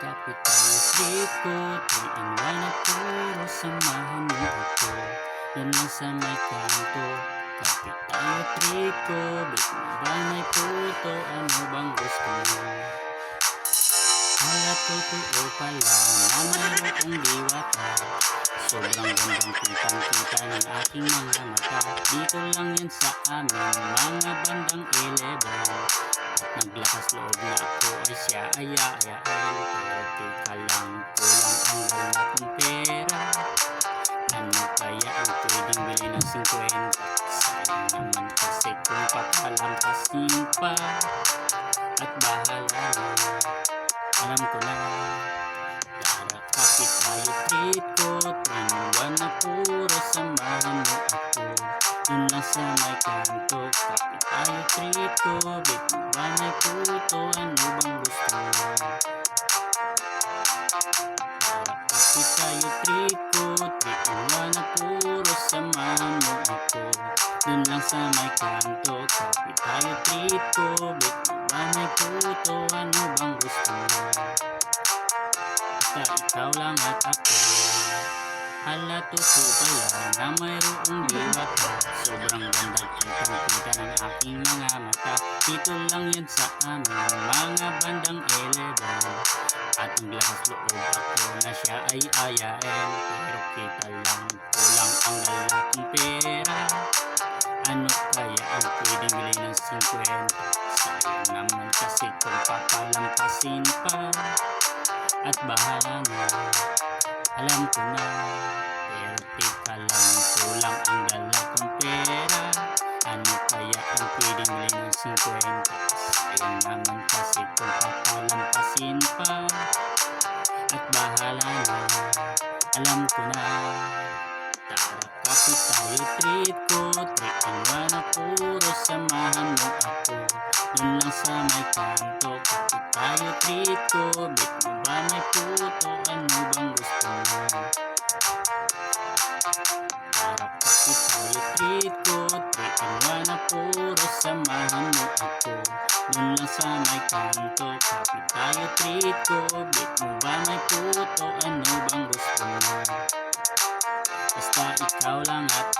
ko 3 in 1 na puro Samahan mo ako Yan lang sa may kanto Kapit tayo triko Bit mo ba may puto Ano bang gusto mo? Hala totoo pala Na mayroong diwata Sobrang gandang kitang-kita ng aking mga mata Dito lang yan sa amin Mga bandang 11 At naglakas loob na ako ay siya ay ayayain Pero teka lang kulang ang wala kong pera. Ano kaya ang pwedeng bili ng 50 Sayang naman kasi kung papalampasin pa At bahala na. Alam ko na Tara kapit tayo treat Treat ko mo ba may puto Ano bang gusto. Mo? Tayo treat ko Trinuan na puro Samahan mo ako Dun lang sa may kanto Kapit tayo treat ko mo ba may puto Ano bang gusto? Mo? Ikaw lang at ako. Hala totoo pala na mayroong diwata Sobrang ganda kitang kita ng aking mga mata. Dito lang yan sa amin mga bandang 11 At ang lakas loob ako na siya ay ayain. Pero kita lang kulang ang lalaking pera. Ano kaya ang pwedeng bili ng 50 Sayang naman kasi kung papalampasin pa. At bahala na Alam ko na ng 50 Sayang naman kasi kung papalampasin pa. At bahala na Alam ko na. Tara kapit tayo treat ko. Treat one na puro Samahan mo ako. Doon lang sa may kanto Kapit tayo treat ko. Bit mo ba may puto? Ano bang gusto sa may kanto Kapit tayo treat ko Bit mo ba may puto? Ano bang gusto mo? Basta ikaw lang at